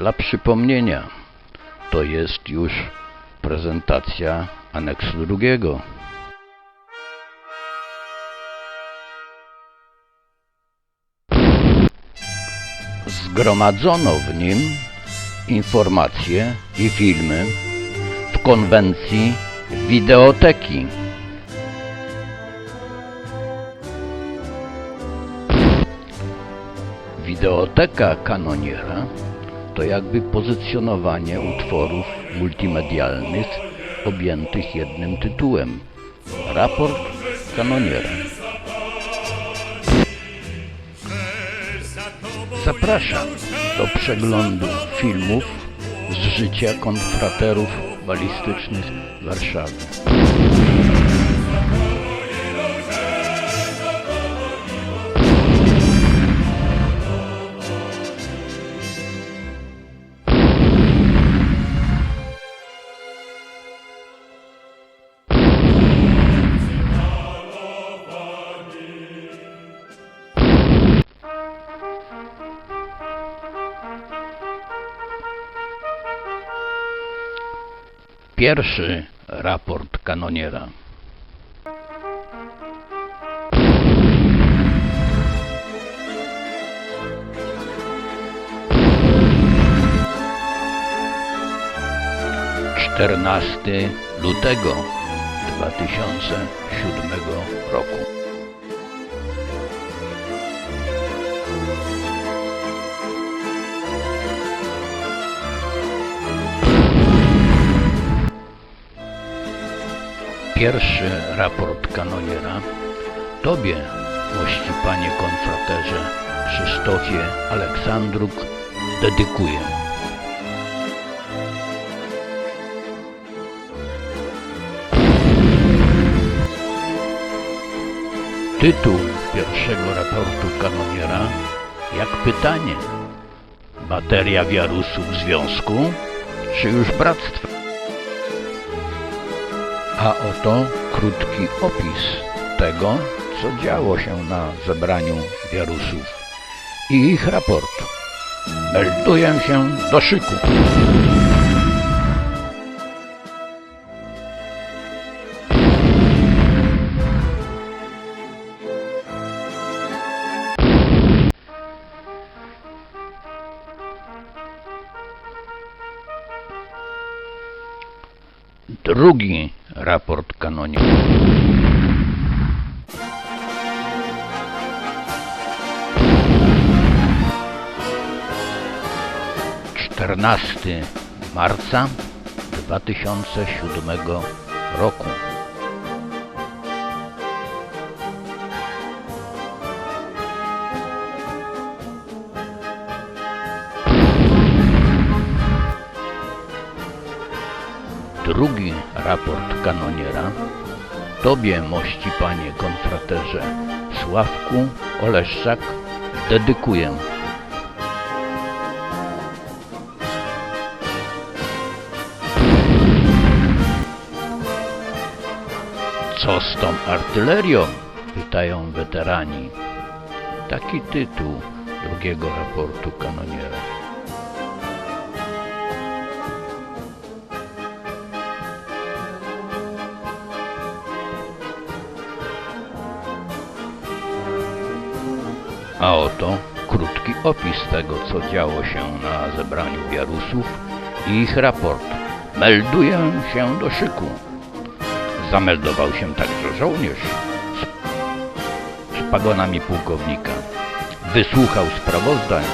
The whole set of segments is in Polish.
Dla przypomnienia, to jest już prezentacja aneksu drugiego. Zgromadzono w nim informacje i filmy w konwencji wideoteki. Wideoteka kanoniera to jakby pozycjonowanie utworów multimedialnych objętych jednym tytułem. Raport kanoniera. Zapraszam do przeglądu filmów z życia konfraterów balistycznych Warszawy. Pierwszy raport kanoniera. Czternasty lutego 2007 roku. Pierwszy raport kanoniera Tobie, mości panie konfraterze Krzysztofie Aleksandruk, dedykuję. Tytuł pierwszego raportu kanoniera jak pytanie Bateria wiarusów związku, czy już bractwa? A oto krótki opis tego, co działo się na zebraniu wiarusów i ich raport. Melduję się do szyku. Drugi raport kanonie. Czternasty marca 2007 roku. Drugi raport kanoniera Tobie, mości panie konfraterze Sławku Oleszczak, dedykuję. Co z tą artylerią? Pytają weterani. Taki tytuł drugiego raportu kanoniera. A oto krótki opis tego, co działo się na zebraniu wiarusów i ich raport. Melduję się do szyku. Zameldował się także żołnierz z, pagonami pułkownika. Wysłuchał sprawozdań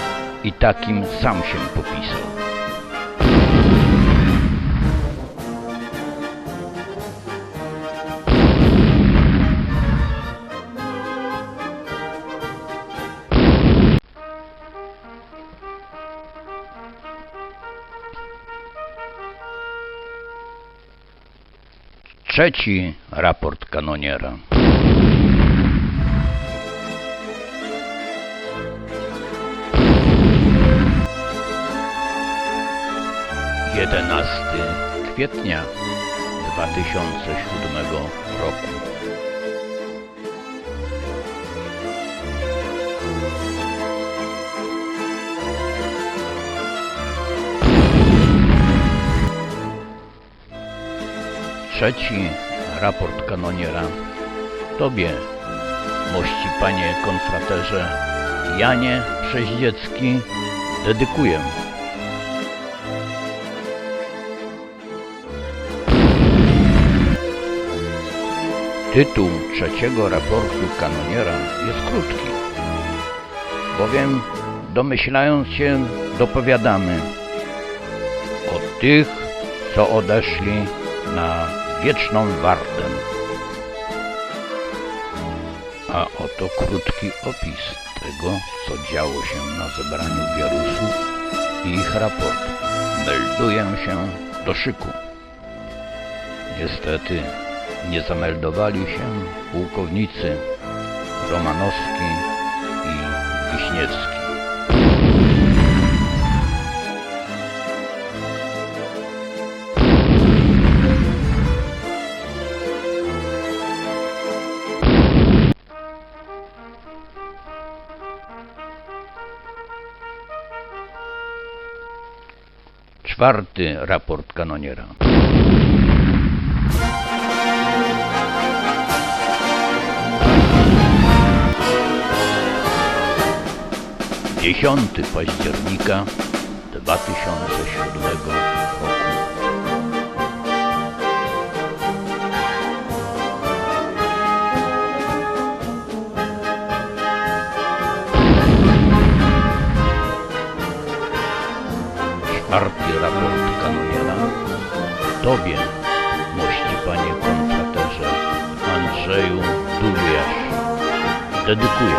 i takim sam się popisał. Trzeci raport kanoniera. Jedenasty kwietnia 2007 roku. Trzeci raport kanoniera Tobie, mości panie konfraterze Janie Przeździecki, dedykuję. Tytuł trzeciego raportu kanoniera jest krótki, bowiem domyślając się dopowiadamy o tych, co odeszli na wieczną wartę. A oto krótki opis tego, co działo się na zebraniu wiarusów i ich raport. Melduję się do szyku. Niestety nie zameldowali się pułkownicy Romanowski i Wiśniewski. Czwarty raport kanoniera. Dziesiąty października 2007 Andrzeju Duliasz, dedykuję.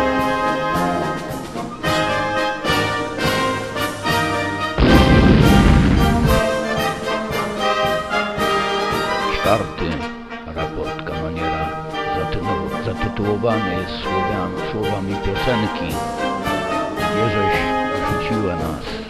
Czwarty raport kanoniera zatytuł- zatytułowany jest słowami, słowami piosenki Wierześ rzuciła nas.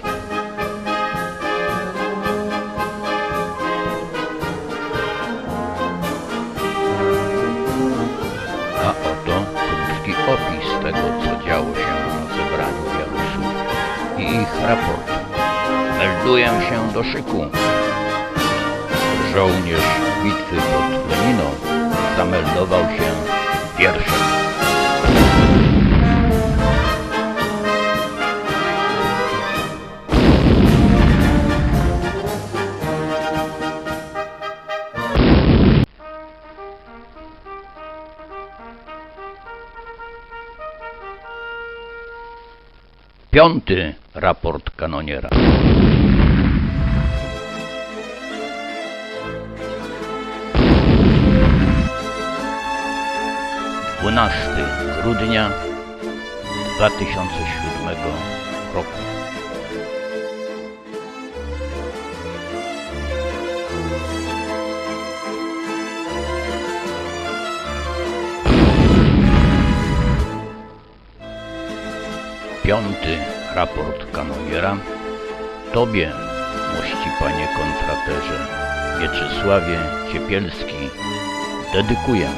Melduję się do szyku. Żołnierz bitwy pod Leniną zameldował się pierwszy. Piąty raport kanoniera. Dwunasty grudnia 2007 roku. Piąty raport kanoniera. Tobie, mości panie konfraterze Mieczysławie Ciepielski, dedykuję.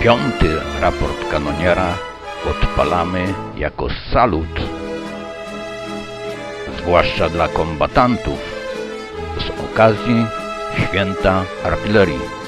Piąty raport kanoniera odpalamy jako salut, zwłaszcza dla kombatantów z okazji Święta Artylerii.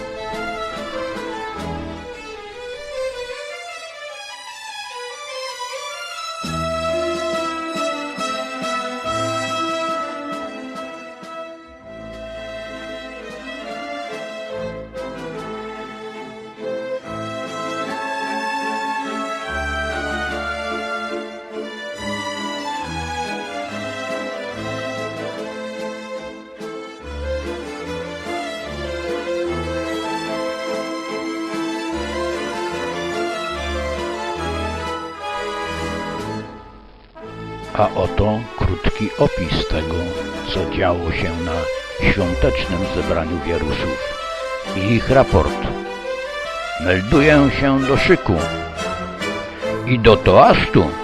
A oto krótki opis tego, co działo się na świątecznym zebraniu wierusów i ich raport. Melduję się do szyku i do toastu